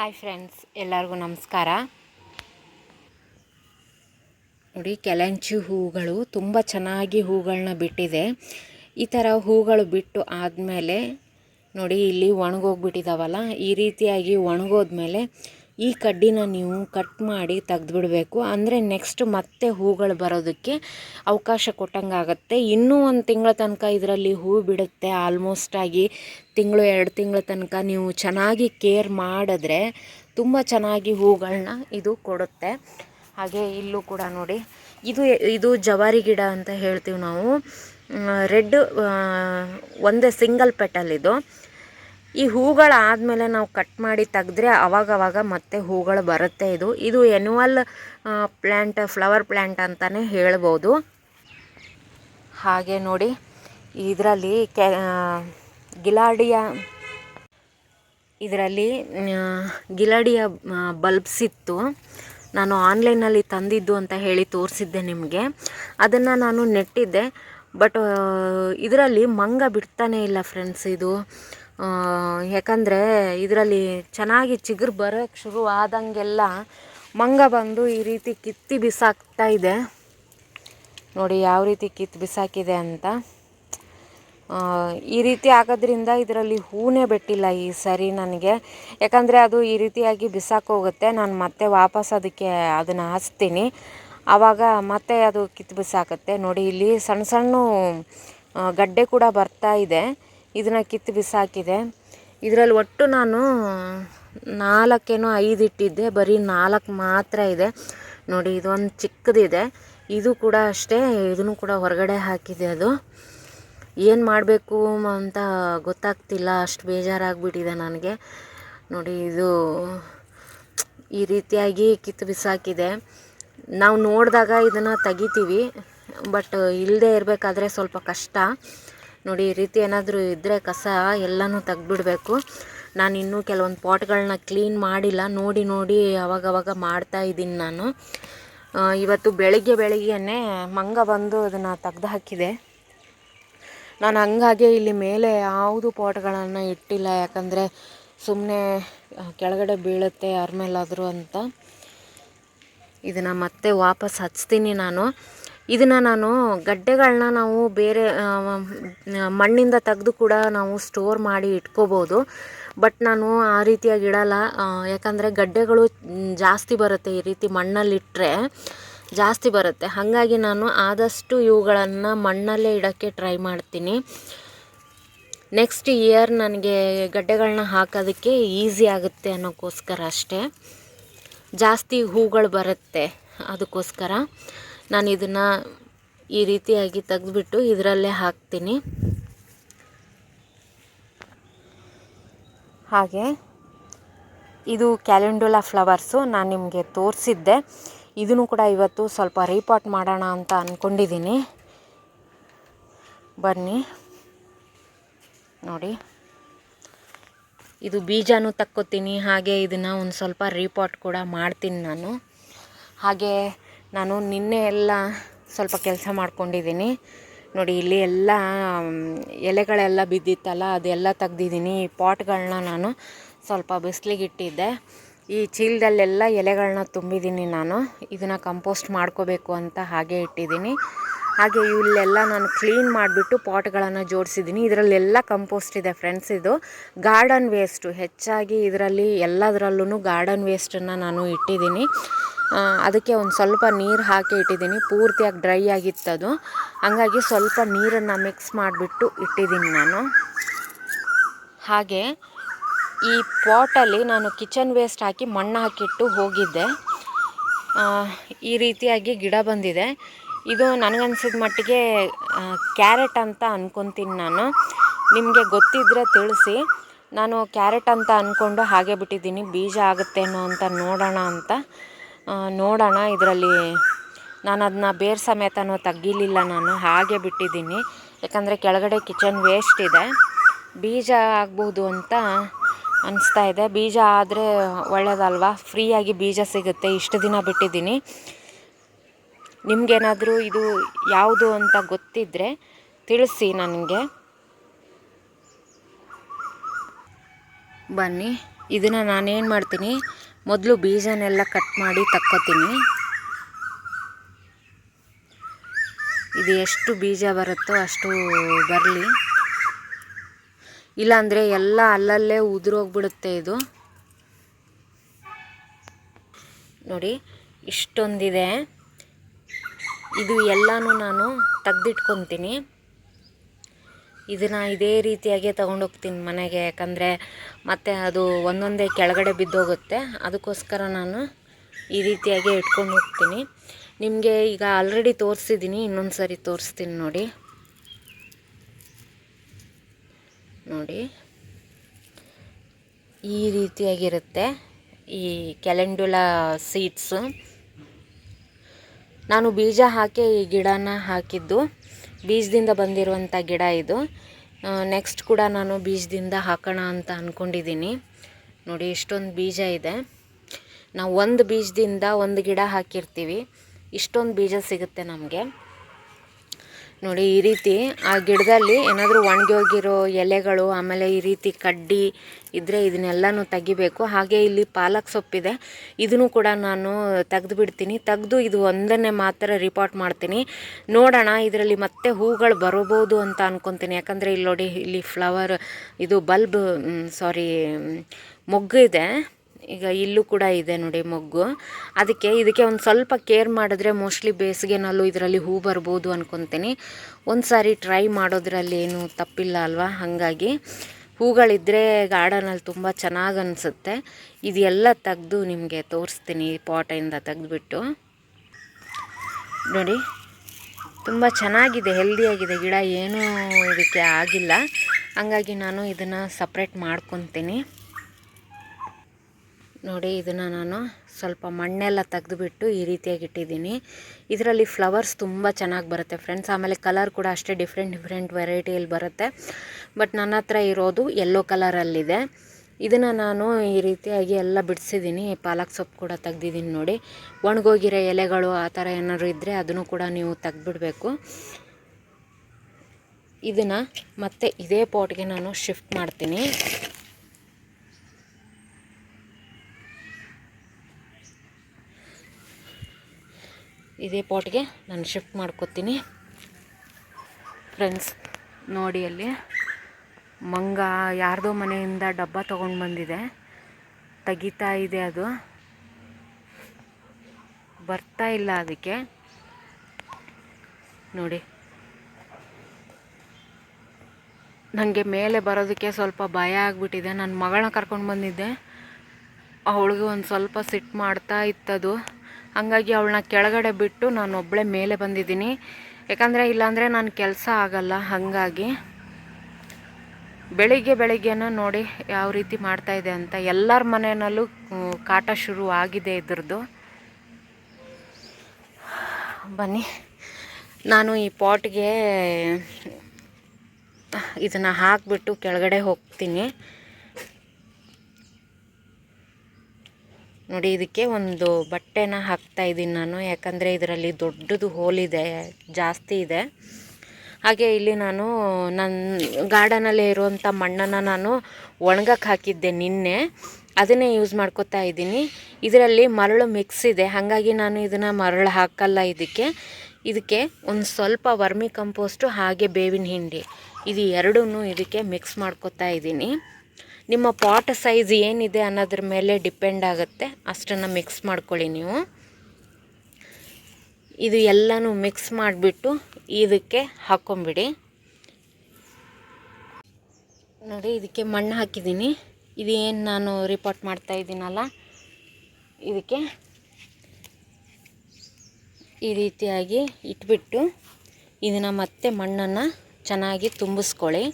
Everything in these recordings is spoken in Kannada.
ಹಾಯ್ ಫ್ರೆಂಡ್ಸ್, ಎಲ್ಲರಿಗೂ ನಮಸ್ಕಾರ. ನೋಡಿ ಕೆಲಂಚು ಹೂಗಳು, ತುಂಬ ಚೆನ್ನಾಗಿ ಹೂಗಳನ್ನ ಬಿಟ್ಟಿದೆ. ಈ ಥರ ಹೂಗಳು ಬಿಟ್ಟು ಆದಮೇಲೆ, ನೋಡಿ, ಇಲ್ಲಿ ಒಣಗೋಗ್ಬಿಟ್ಟಿದ್ದಾವಲ್ಲ ಈ ರೀತಿಯಾಗಿ ಒಣಗೋದ್ಮೇಲೆ ಈ ಕಡ್ಡಿನ ನೀವು ಕಟ್ ಮಾಡಿ ತೆಗೆದ್ಬಿಡಬೇಕು. ಅಂದರೆ ನೆಕ್ಸ್ಟ್ ಮತ್ತೆ ಹೂಗಳು ಬರೋದಕ್ಕೆ ಅವಕಾಶ ಕೊಟ್ಟಂಗೆ ಆಗುತ್ತೆ ಇನ್ನೂ ಒಂದು ತಿಂಗಳ ತನಕ ಇದರಲ್ಲಿ ಹೂ ಬಿಡುತ್ತೆ. ಆಲ್ಮೋಸ್ಟ್ ಆಗಿ ತಿಂಗಳು, ಎರಡು ತಿಂಗಳ ತನಕ ನೀವು ಚೆನ್ನಾಗಿ ಕೇರ್ ಮಾಡಿದ್ರೆ ತುಂಬ ಚೆನ್ನಾಗಿ ಹೂಗಳನ್ನ ಇದು ಕೊಡುತ್ತೆ. ಹಾಗೆ ಇಲ್ಲೂ ಕೂಡ ನೋಡಿ, ಇದು ಇದು ಜವಾರಿ ಗಿಡ ಅಂತ ಹೇಳ್ತೀವಿ ನಾವು. ರೆಡ್ ಒಂದೇ ಸಿಂಗಲ್ ಪೆಟಲ್ ಇದು ಈ ಹೂಗಳಾದಮೇಲೆ ನಾವು ಕಟ್ ಮಾಡಿ ತೆಗೆದ್ರೆ ಅವಾಗವಾಗ ಮತ್ತೆ ಹೂಗಳು ಬರುತ್ತೆ ಇದು. ಇದು ಎನ್ಯುವಲ್ ಪ್ಲ್ಯಾಂಟ್ ಫ್ಲವರ್ ಪ್ಲ್ಯಾಂಟ್ ಅಂತಲೇ ಹೇಳ್ಬೋದು. ಹಾಗೆ ನೋಡಿ, ಇದರಲ್ಲಿ ಕೆ ಗಿಲಾಡಿಯ, ಇದರಲ್ಲಿ ಗಿಲಾಡಿಯ ಬಲ್ಬ್ಸ್ ಇತ್ತು. ನಾನು ಆನ್ಲೈನಲ್ಲಿ ತಂದಿದ್ದು ಅಂತ ಹೇಳಿ ತೋರಿಸಿದ್ದೆ ನಿಮಗೆ. ಅದನ್ನು ನಾನು ನೆಟ್ಟಿದ್ದೆ. ಬಟ್ ಇದರಲ್ಲಿ ಮಂಗ ಬಿಡ್ತಾನೆ ಇಲ್ಲ ಫ್ರೆಂಡ್ಸ್ ಇದು. ಯಾಕಂದರೆ ಇದರಲ್ಲಿ ಚೆನ್ನಾಗಿ ಚಿಗುರು ಬರೋಕ್ಕೆ ಶುರು ಆದಂಗೆಲ್ಲ ಮಂಗ ಬಂದು ಈ ರೀತಿ ಕಿತ್ತಿ ಬಿಸಾಕ್ತಾ ಇದೆ. ನೋಡಿ ಯಾವ ರೀತಿ ಕಿತ್ತು ಬಿಸಾಕಿದೆ ಅಂತ. ಈ ರೀತಿ ಆಗೋದ್ರಿಂದ ಇದರಲ್ಲಿ ಹೂನೇ ಬಿಟ್ಟಿಲ್ಲ ಈ ಸರಿ ನನಗೆ. ಯಾಕಂದರೆ ಅದು ಈ ರೀತಿಯಾಗಿ ಬಿಸಾಕೋಗುತ್ತೆ ನಾನು ಮತ್ತೆ ವಾಪಸ್ ಅದಕ್ಕೆ ಅದನ್ನು ಹಚ್ತೀನಿ. ಆವಾಗ ಮತ್ತೆ ಅದು ಕಿತ್ತು ಬಿಸಾಕತ್ತೆ. ನೋಡಿ ಇಲ್ಲಿ ಸಣ್ಣ ಸಣ್ಣ ಗಡ್ಡೆ ಕೂಡ ಬರ್ತಾ ಇದೆ. ಇದನ್ನು ಕಿತ್ತು ಬಿಸಾಕಿದೆ. ಇದರಲ್ಲಿ ಒಟ್ಟು ನಾನು ನಾಲ್ಕೇನೋ ಐದು ಇಟ್ಟಿದ್ದೆ. ಬರೀ ನಾಲ್ಕು ಮಾತ್ರ ಇದೆ. ನೋಡಿ, ಇದೊಂದು ಚಿಕ್ಕದಿದೆ. ಇದು ಕೂಡ ಅಷ್ಟೇ, ಇದನ್ನು ಕೂಡ ಹೊರಗಡೆ ಹಾಕಿದೆ ಅದು. ಏನು ಮಾಡಬೇಕು ಅಂತ ಗೊತ್ತಾಗ್ತಿಲ್ಲ. ಅಷ್ಟು ಬೇಜಾರಾಗಿಬಿಟ್ಟಿದೆ ನನಗೆ. ನೋಡಿ, ಇದು ಈ ರೀತಿಯಾಗಿ ಕಿತ್ತು ಬಿಸಾಕಿದೆ. ನಾವು ನೋಡಿದಾಗ ಇದನ್ನು ತೆಗಿತೀವಿ. ಬಟ್ ಇಲ್ಲದೆ ಇರಬೇಕಾದ್ರೆ ಸ್ವಲ್ಪ ಕಷ್ಟ. ನೋಡಿ, ಈ ರೀತಿ ಏನಾದರೂ ಇದ್ದರೆ ಕಸ ಎಲ್ಲನೂ ತೆಗ್ದುಬಿಡ್ಬೇಕು. ನಾನು ಇನ್ನೂ ಕೆಲವೊಂದು ಪಾಟ್ಗಳನ್ನ ಕ್ಲೀನ್ ಮಾಡಿಲ್ಲ. ನೋಡಿ ನೋಡಿ ಅವಾಗವಾಗ ಮಾಡ್ತಾ ಇದ್ದೀನಿ ನಾನು. ಇವತ್ತು ಬೆಳಗ್ಗೆ ಬೆಳಗ್ಗೆನೇ ಮಂಗ ಬಂದು ಅದನ್ನು ತೆಗ್ದು ಹಾಕಿದೆ. ನಾನು ಹಂಗಾಗೆ ಇಲ್ಲಿ ಮೇಲೆ ಯಾವುದು ಪಾಟ್ಗಳನ್ನು ಇಟ್ಟಿಲ್ಲ. ಯಾಕಂದರೆ ಸುಮ್ಮನೆ ಕೆಳಗಡೆ ಬೀಳುತ್ತೆ ಯಾರ ಮೇಲಾದರೂ ಅಂತ. ಇದನ್ನು ಮತ್ತೆ ವಾಪಸ್ ಹಚ್ತೀನಿ ನಾನು. ಇದನ್ನು ನಾನು ಗಡ್ಡೆಗಳನ್ನ ನಾವು ಬೇರೆ ಮಣ್ಣಿಂದ ತೆಗೆದು ಕೂಡ ನಾವು ಸ್ಟೋರ್ ಮಾಡಿ ಇಟ್ಕೋಬೋದು. ಬಟ್ ನಾನು ಆ ರೀತಿಯಾಗಿ ಇಡಲ್ಲ. ಯಾಕಂದರೆ ಗಡ್ಡೆಗಳು ಜಾಸ್ತಿ ಬರುತ್ತೆ ಈ ರೀತಿ ಮಣ್ಣಲ್ಲಿಟ್ಟರೆ ಜಾಸ್ತಿ ಬರುತ್ತೆ. ಹಾಗಾಗಿ ನಾನು ಆದಷ್ಟು ಇವುಗಳನ್ನು ಮಣ್ಣಲ್ಲೇ ಇಡೋಕ್ಕೆ ಟ್ರೈ ಮಾಡ್ತೀನಿ. ನೆಕ್ಸ್ಟ್ ಇಯರ್ ನನಗೆ ಗಡ್ಡೆಗಳನ್ನ ಹಾಕೋದಕ್ಕೆ ಈಸಿ ಆಗುತ್ತೆ ಅನ್ನೋಕ್ಕೋಸ್ಕರ ಅಷ್ಟೇ. ಜಾಸ್ತಿ ಹೂಗಳು ಬರುತ್ತೆ ಅದಕ್ಕೋಸ್ಕರ. ನಾನು ಇದನ್ನು ಈ ರೀತಿಯಾಗಿ ತೆಗೆದುಬಿಟ್ಟು ಇದರಲ್ಲೇ ಹಾಕ್ತೀನಿ. ಹಾಗೆ ಇದು ಕ್ಯಾಲೆಂಡುಲಾ ಫ್ಲವರ್ಸು ನಾನು ನಿಮಗೆ ತೋರಿಸಿದ್ದೆ. ಇದನ್ನು ಕೂಡ ಇವತ್ತು ಸ್ವಲ್ಪ ರೀಪಾಟ್ ಮಾಡೋಣ ಅಂತ ಅಂದ್ಕೊಂಡಿದ್ದೀನಿ ಬನ್ನಿ. ನೋಡಿ. ಇದು ಬೀಜನೂ ತಕ್ಕೋತೀನಿ. ಹಾಗೆ ಇದನ್ನು ಒಂದು ಸ್ವಲ್ಪ ರೀಪಾಟ್ ಕೂಡ ಮಾಡ್ತೀನಿ ನಾನು. ಹಾಗೆ ನಾನು ನಿನ್ನೆ ಎಲ್ಲ ಸ್ವಲ್ಪ ಕೆಲಸ ಮಾಡ್ಕೊಂಡಿದ್ದೀನಿ. ನೋಡಿ, ಇಲ್ಲಿ ಎಲ್ಲ ಎಲೆಗಳೆಲ್ಲ ಬಿದ್ದಿತ್ತಲ್ಲ, ಅದೆಲ್ಲ ತೆಗ್ದಿದ್ದೀನಿ. ಈ ಪಾಟ್ಗಳನ್ನ ನಾನು ಸ್ವಲ್ಪ ಬಿಸಿಲಿಗೆ ಇಟ್ಟಿದ್ದೆ. ಈ ಚೀಲದಲ್ಲೆಲ್ಲ ಎಲೆಗಳನ್ನ ತುಂಬಿದ್ದೀನಿ ನಾನು. ಇದನ್ನು ಕಂಪೋಸ್ಟ್ ಮಾಡ್ಕೋಬೇಕು ಅಂತ ಹಾಗೆ ಇಟ್ಟಿದ್ದೀನಿ. ಹಾಗೆ ಇಲ್ಲೆಲ್ಲ ನಾನು ಕ್ಲೀನ್ ಮಾಡಿಬಿಟ್ಟು ಪಾಟ್ಗಳನ್ನು ಜೋಡಿಸಿದ್ದೀನಿ. ಇದರಲ್ಲೆಲ್ಲ ಕಂಪೋಸ್ಟ್ ಇದೆ ಫ್ರೆಂಡ್ಸ್ ಇದು. ಗಾರ್ಡನ್ ವೇಸ್ಟು ಹೆಚ್ಚಾಗಿ ಇದರಲ್ಲಿ ಎಲ್ಲದರಲ್ಲೂ ಗಾರ್ಡನ್ ವೇಸ್ಟನ್ನು ನಾನು ಇಟ್ಟಿದ್ದೀನಿ. ಅದಕ್ಕೆ ಒಂದು ಸ್ವಲ್ಪ ನೀರು ಹಾಕಿ ಇಟ್ಟಿದ್ದೀನಿ. ಪೂರ್ತಿಯಾಗಿ ಡ್ರೈ ಆಗಿತ್ತದು. ಹಾಗಾಗಿ ಸ್ವಲ್ಪ ನೀರನ್ನು ಮಿಕ್ಸ್ ಮಾಡಿಬಿಟ್ಟು ಇಟ್ಟಿದ್ದೀನಿ ನಾನು. ಹಾಗೆ ಈ ಪಾಟಲ್ಲಿ ನಾನು ಕಿಚನ್ ವೇಸ್ಟ್ ಹಾಕಿ ಮಣ್ಣು ಹಾಕಿಟ್ಟು ಹೋಗಿದ್ದೆ. ಈ ರೀತಿಯಾಗಿ ಗಿಡ ಬಂದಿದೆ. ಇದು ನನಗನ್ಸಿದ ಮಟ್ಟಿಗೆ ಕ್ಯಾರೆಟ್ ಅಂತ ಅಂದ್ಕೊತೀನಿ ನಾನು. ನಿಮಗೆ ಗೊತ್ತಿದ್ದರೆ ತಿಳಿಸಿ. ನಾನು ಕ್ಯಾರೆಟ್ ಅಂತ ಅಂದ್ಕೊಂಡು ಹಾಗೆ ಬಿಟ್ಟಿದ್ದೀನಿ. ಬೀಜ ಆಗುತ್ತೇನೋ ಅಂತ ನೋಡೋಣ ಅಂತ. ನೋಡೋಣ ಇದರಲ್ಲಿ. ನಾನು ಅದನ್ನ ಬೇರ್ ಸಮೇತನೂ ತೆಗೀಲಿಲ್ಲ ನಾನು. ಹಾಗೆ ಬಿಟ್ಟಿದ್ದೀನಿ. ಯಾಕಂದರೆ ಕೆಳಗಡೆ ಕಿಚನ್ ವೇಸ್ಟ್ ಇದೆ. ಬೀಜ ಆಗ್ಬೋದು ಅಂತ ಅನಿಸ್ತಾ ಇದೆ. ಬೀಜ ಆದರೆ ಒಳ್ಳೆಯದಲ್ವಾ ಫ್ರೀಯಾಗಿ ಬೀಜ ಸಿಗುತ್ತೆ. ಇಷ್ಟು ದಿನ ಬಿಟ್ಟಿದ್ದೀನಿ. ನಿಮಗೇನಾದರೂ ಇದು ಯಾವುದು ಅಂತ ಗೊತ್ತಿದ್ದರೆ ತಿಳಿಸಿ ನನಗೆ. ಬನ್ನಿ, ಇದನ್ನು ನಾನೇನು ಮಾಡ್ತೀನಿ, ಮೊದಲು ಬೀಜನೆಲ್ಲ ಕಟ್ ಮಾಡಿ ತಕ್ಕೋತೀನಿ. ಇದು ಎಷ್ಟು ಬೀಜ ಬರುತ್ತೋ ಅಷ್ಟು ಬರಲಿ. ಇಲ್ಲಾಂದರೆ ಎಲ್ಲ ಅಲ್ಲಲ್ಲೇ ಉದುರೋಗ್ಬಿಡುತ್ತೆ ಇದು. ನೋಡಿ, ಇಷ್ಟೊಂದಿದೆ. ಇದು ಎಲ್ಲನೂ ನಾನು ತೆಗ್ದಿಟ್ಕೊತೀನಿ. ಇದನ್ನು ಇದೇ ರೀತಿಯಾಗಿ ತೊಗೊಂಡೋಗ್ತೀನಿ ಮನೆಗೆ, ಯಾಕಂದರೆ ಮತ್ತೆ ಅದು ಒಂದೊಂದೇ ಕೆಳಗಡೆ ಬಿದ್ದೋಗುತ್ತೆ. ಅದಕ್ಕೋಸ್ಕರ ನಾನು ಈ ರೀತಿಯಾಗಿ ಇಟ್ಕೊಂಡು ಹೋಗ್ತೀನಿ. ನಿಮಗೆ ಈಗ ಆಲ್ರೆಡಿ ತೋರಿಸಿದ್ದೀನಿ ಇನ್ನೊಂದು ಸರಿ ತೋರಿಸ್ತೀನಿ ನೋಡಿ. ನೋಡಿ. ಈ ರೀತಿಯಾಗಿರುತ್ತೆ ಈ ಕ್ಯಾಲೆಂಡುಲಾ ಸೀಡ್ಸು ನಾನು ಬೀಜ ಹಾಕಿ ಈ ಗಿಡನ ಹಾಕಿದ್ದು. ಬೀಜದಿಂದ ಬಂದಿರುವಂಥ ಗಿಡ ಇದು. ನೆಕ್ಸ್ಟ್ ಕೂಡ ನಾನು ಬೀಜದಿಂದ ಹಾಕೋಣ ಅಂತ ಅಂದ್ಕೊಂಡಿದ್ದೀನಿ ನೋಡಿ, ಇಷ್ಟೊಂದು ಬೀಜ ಇದೆ. ನಾವು ಒಂದು ಬೀಜದಿಂದ ಒಂದು ಗಿಡ ಹಾಕಿರ್ತೀವಿ. ಇಷ್ಟೊಂದು ಬೀಜ ಸಿಗುತ್ತೆ ನಮಗೆ. ನೋಡಿ, ಈ ರೀತಿ ಆ ಗಿಡದಲ್ಲಿ ಏನಾದರೂ ಒಣಗಿ ಹೋಗಿರೋ ಎಲೆಗಳು, ಆಮೇಲೆ ಈ ರೀತಿ ಕಡ್ಡಿ ಇದ್ದರೆ ಇದನ್ನೆಲ್ಲನೂ ತೆಗಿಬೇಕು. ಹಾಗೆ ಇಲ್ಲಿ ಪಾಲಕ್ ಸೊಪ್ಪಿದೆ. ಇದನ್ನು ಕೂಡ ನಾನು ತೆಗೆದು ಬಿಡ್ತೀನಿ ತೆಗೆದು ಇದು ಒಂದನ್ನೇ ಮಾತ್ರ ರಿಪೋರ್ಟ್ ಮಾಡ್ತೀನಿ. ನೋಡೋಣ, ಇದರಲ್ಲಿ ಮತ್ತೆ ಹೂಗಳು ಬರಬಹುದು ಅಂತ ಅನ್ಕೊತೀನಿ. ಯಾಕಂದರೆ ಇಲ್ಲಿ ನೋಡಿ, ಇಲ್ಲಿ ಫ್ಲವರ್ ಇದು ಬಲ್ಬ್ ಸಾರಿ ಮೊಗ್ಗು ಇದೆ. ಈಗ ಇಲ್ಲೂ ಕೂಡ ಇದೆ ನೋಡಿ ಮೊಗ್ಗು. ಅದಕ್ಕೆ ಇದಕ್ಕೆ ಒಂದು ಸ್ವಲ್ಪ ಕೇರ್ ಮಾಡಿದ್ರೆ ಮೋಸ್ಟ್ಲಿ ಬೇಸಿಗೆನಲ್ಲೂ ಇದರಲ್ಲಿ ಹೂ ಬರ್ಬೋದು ಅಂದ್ಕೊತೀನಿ ಒಂದು ಸಾರಿ ಟ್ರೈ ಮಾಡೋದ್ರಲ್ಲಿ ಏನು ತಪ್ಪಿಲ್ಲ ಅಲ್ವಾ? ಹಾಗಾಗಿ ಹೂಗಳಿದ್ದರೆ ಗಾರ್ಡನಲ್ಲಿ ತುಂಬ ಚೆನ್ನಾಗಿ ಅನಿಸುತ್ತೆ. ಇದೆಲ್ಲ ತೆಗೆದು ನಿಮಗೆ ತೋರಿಸ್ತೀನಿ ಪಾಟಿಂದ ತೆಗೆದುಬಿಟ್ಟು. ನೋಡಿ, ತುಂಬ ಚೆನ್ನಾಗಿದೆ ಹೆಲ್ದಿಯಾಗಿದೆ ಗಿಡ ಏನೂ ಇದಕ್ಕೆ ಆಗಿಲ್ಲ. ಹಂಗಾಗಿ ನಾನು ಇದನ್ನು ಸಪ್ರೇಟ್ ಮಾಡ್ಕೊತೀನಿ. ನೋಡಿ ಇದನ್ನು ನಾನು ಸ್ವಲ್ಪ ಮಣ್ಣೆಲ್ಲ ತೆಗೆದುಬಿಟ್ಟು ಈ ರೀತಿಯಾಗಿ ಇಟ್ಟಿದ್ದೀನಿ. ಇದರಲ್ಲಿ ಫ್ಲವರ್ಸ್ ತುಂಬ ಚೆನ್ನಾಗಿ ಬರುತ್ತೆ ಫ್ರೆಂಡ್ಸ್ ಆಮೇಲೆ ಕಲರ್ ಕೂಡ ಅಷ್ಟೇ ಡಿಫ್ರೆಂಟ್ ಡಿಫ್ರೆಂಟ್ ವೆರೈಟಿಯಲ್ಲಿ ಬರುತ್ತೆ. ಬಟ್ ನನ್ನ ಹತ್ರ ಇರೋದು ಯೆಲ್ಲೋ ಕಲರಲ್ಲಿದೆ ಇದನ್ನು ನಾನು ಈ ರೀತಿಯಾಗಿ ಎಲ್ಲ ಬಿಡಿಸಿದ್ದೀನಿ. ಪಾಲಕ್ ಸೊಪ್ಪು ಕೂಡ ತೆಗ್ದಿದ್ದೀನಿ ನೋಡಿ. ಒಣಗೋಗಿರೋ ಎಲೆಗಳು ಆ ಥರ ಏನಾದ್ರು ಇದ್ದರೆ ಅದನ್ನು ಕೂಡ ನೀವು ತೆಗ್ದುಬಿಡಬೇಕು. ಇದನ್ನು ಮತ್ತೆ ಇದೇ ಪಾಟ್ಗೆ ನಾನು ಶಿಫ್ಟ್ ಮಾಡ್ತೀನಿ. ಇದೇ ಪಾಟ್ಗೆ ನಾನು ಶಿಫ್ಟ್ ಮಾಡ್ಕೊತೀನಿ. ಫ್ರೆಂಡ್ಸ್ ನೋಡಿ ಅಲ್ಲಿ ಮಂಗ ಯಾರ್ದೋ ಮನೆಯಿಂದ ಡಬ್ಬ ತೊಗೊಂಡು ಬಂದಿದೆ. ತೆಗಿತಾ ಇದೆ ಅದು. ಬರ್ತಾ ಇಲ್ಲ ಅದಕ್ಕೆ. ನೋಡಿ. ನನಗೆ ಮೇಲೆ ಬರೋದಕ್ಕೆ ಸ್ವಲ್ಪ ಭಯ ಆಗಿಬಿಟ್ಟಿದೆ. ನನ್ನ ಮಗಳನ್ನ ಕರ್ಕೊಂಡು ಬಂದಿದ್ದೆ. ಅವಳಿಗೆ ಒಂದು ಸ್ವಲ್ಪ ಸಿಟ್ಟು ಮಾಡ್ತಾ ಇತ್ತದು. ಹಂಗಾಗಿ ಅವಳನ್ನ ಕೆಳಗಡೆ ಬಿಟ್ಟು ನಾನು ಒಬ್ಬಳೇ ಮೇಲೆ ಬಂದಿದ್ದೀನಿ. ಯಾಕಂದರೆ ಇಲ್ಲಾಂದರೆ ನಾನು ಕೆಲಸ ಆಗಲ್ಲ, ಹಾಗಾಗಿ. ಬೆಳಿಗ್ಗೆ ಬೆಳಿಗ್ಗೆನ ನೋಡಿ ಯಾವ ರೀತಿ ಮಾಡ್ತಾಯಿದೆ ಅಂತ ಎಲ್ಲರ ಮನೆಯಲ್ಲೂ ಕಾಟ ಶುರು ಆಗಿದೆ ಇದ್ರದ್ದು. ಬನ್ನಿ. ನಾನು ಈ ಪಾಟ್ಗೆ ಇದನ್ನು ಹಾಕಿಬಿಟ್ಟು ಕೆಳಗಡೆ ಹೋಗ್ತೀನಿ. ನೋಡಿ, ಇದಕ್ಕೆ ಒಂದು ಬಟ್ಟೆನ ಹಾಕ್ತಾ ಇದ್ದೀನಿ ನಾನು. ಯಾಕಂದರೆ ಇದರಲ್ಲಿ ದೊಡ್ಡದು ಹೋಲಿದೆ, ಜಾಸ್ತಿ ಇದೆ. ಹಾಗೆ ಇಲ್ಲಿ ನಾನು ನನ್ನ ಗಾರ್ಡನಲ್ಲಿ ಇರುವಂಥ ಮಣ್ಣನ್ನು ನಾನು ಒಣಗಕ್ಕೆ ಹಾಕಿದ್ದೆ ನಿನ್ನೆ. ಅದನ್ನೇ ಯೂಸ್ ಮಾಡ್ಕೋತಾ ಇದ್ದೀನಿ. ಇದರಲ್ಲಿ ಮರಳು ಮಿಕ್ಸ್ ಇದೆ. ಹಾಗಾಗಿ ನಾನು ಇದನ್ನು ಮರಳು ಹಾಕಲ್ಲ ಇದಕ್ಕೆ. ಇದಕ್ಕೆ ಒಂದು ಸ್ವಲ್ಪ ವರ್ಮಿ ಕಂಪೋಸ್ಟು ಹಾಗೆ ಬೇವಿನ ಹಿಂಡಿ. ಇದು ಎರಡೂ ಇದಕ್ಕೆ ಮಿಕ್ಸ್ ಮಾಡ್ಕೋತಾ ಇದ್ದೀನಿ. ನಿಮ್ಮ ಪಾಟ್ ಸೈಜ್ ಏನಿದೆ ಅನ್ನೋದ್ರ ಮೇಲೆ ಡಿಪೆಂಡ್ ಆಗುತ್ತೆ. ಅಷ್ಟನ್ನು ಮಿಕ್ಸ್ ಮಾಡ್ಕೊಳ್ಳಿ ನೀವು. ಇದು ಎಲ್ಲನೂ ಮಿಕ್ಸ್ ಮಾಡಿಬಿಟ್ಟು ಇದಕ್ಕೆ ಹಾಕ್ಕೊಂಬಿಡಿ ನೋಡಿ, ಇದಕ್ಕೆ ಮಣ್ಣು ಹಾಕಿದ್ದೀನಿ. ಇದು ಏನು ನಾನು ರಿಪೋರ್ಟ್ ಮಾಡ್ತಾ ಇದ್ದೀನಲ್ಲ? ಇದಕ್ಕೆ ಈ ರೀತಿಯಾಗಿ ಇಟ್ಬಿಟ್ಟು ಇದನ್ನು ಮತ್ತೆ ಮಣ್ಣನ್ನು ಚೆನ್ನಾಗಿ ತುಂಬಿಸ್ಕೊಳ್ಳಿ.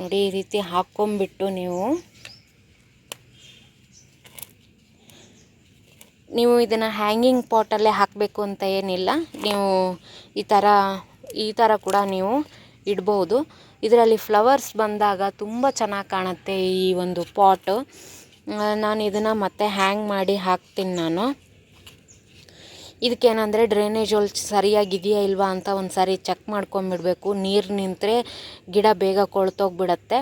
ನೋಡಿ, ಈ ರೀತಿ ಹಾಕ್ಕೊಂಬಿಟ್ಟು ನೀವು ನೀವು ಇದನ್ನು ಹ್ಯಾಂಗಿಂಗ್ ಪಾಟಲ್ಲೇ ಹಾಕಬೇಕು ಅಂತ ಏನಿಲ್ಲ. ನೀವು ಈ ಥರ ಈ ಥರ ಕೂಡ ನೀವು ಇಡ್ಬೋದು. ಇದರಲ್ಲಿ ಫ್ಲವರ್ಸ್ ಬಂದಾಗ ತುಂಬ ಚೆನ್ನಾಗಿ ಕಾಣುತ್ತೆ ಈ ಒಂದು ಪಾಟು ನಾನು ಇದನ್ನು ಮತ್ತೆ ಹ್ಯಾಂಗ್ ಮಾಡಿ ಹಾಕ್ತೀನಿ ನಾನು. ಇದಕ್ಕೇನಂದರೆ ಡ್ರೈನೇಜ್ ಹೋಲ್ ಸರಿಯಾಗಿದೆಯಾ ಇಲ್ವಾ ಅಂತ ಒಂದು ಸಾರಿ ಚೆಕ್ ಮಾಡ್ಕೊಂಬಿಡಬೇಕು. ನೀರು ನಿಂತರೆ ಗಿಡ ಬೇಗ ಕೊಳ್ತೋಗ್ಬಿಡತ್ತೆ.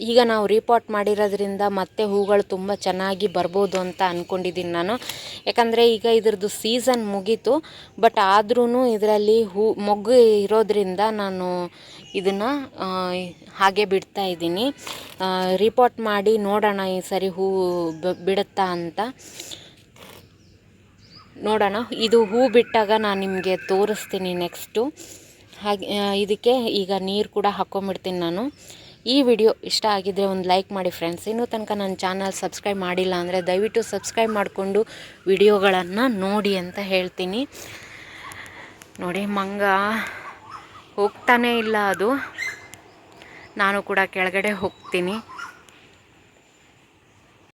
ಈಗ ನಾವು ರಿಪೋರ್ಟ್ ಮಾಡಿರೋದ್ರಿಂದ ಮತ್ತೆ ಹೂಗಳು ತುಂಬ ಚೆನ್ನಾಗಿ ಬರ್ಬೋದು ಅಂತ ಅಂದ್ಕೊಂಡಿದ್ದೀನಿ ನಾನು. ಯಾಕಂದರೆ ಈಗ ಇದ್ರದ್ದು ಸೀಸನ್ ಮುಗೀತು ಬಟ್ ಆದ್ರೂ ಇದರಲ್ಲಿ ಹೂ, ಮೊಗ್ಗು ಇರೋದ್ರಿಂದ ನಾನು ಇದನ್ನು ಹಾಗೆ ಬಿಡ್ತಾ ಇದ್ದೀನಿ. ರಿಪೋರ್ಟ್ ಮಾಡಿ ನೋಡೋಣ ಈ ಸರಿ ಹೂ ಬಿಡುತ್ತಾ ಅಂತ. ನೋಡೋಣ. ಇದು ಹೂ ಬಿಟ್ಟಾಗ ನಾನು ನಿಮಗೆ ತೋರಿಸ್ತೀನಿ ನೆಕ್ಸ್ಟು ಹಾಗೆ ಇದಕ್ಕೆ ಈಗ ನೀರು ಕೂಡ ಹಾಕ್ಕೊಂಬಿಡ್ತೀನಿ ನಾನು. ಈ ವಿಡಿಯೋ ಇಷ್ಟ ಆಗಿದ್ದರೆ ಒಂದು ಲೈಕ್ ಮಾಡಿ ಫ್ರೆಂಡ್ಸ್ ಇನ್ನೂ ತನಕ ನನ್ನ ಚಾನಲ್ ಸಬ್ಸ್ಕ್ರೈಬ್ ಮಾಡಿಲ್ಲ ಅಂದರೆ ದಯವಿಟ್ಟು ಸಬ್ಸ್ಕ್ರೈಬ್ ಮಾಡಿಕೊಂಡು ವಿಡಿಯೋಗಳನ್ನು ನೋಡಿ ಅಂತ ಹೇಳ್ತೀನಿ. ನೋಡಿ, ಮಂಗ ಹೋಗ್ತಾನೇ ಇಲ್ಲ ಅದು. ನಾನು ಕೂಡ ಕೆಳಗಡೆ ಹೋಗ್ತೀನಿ.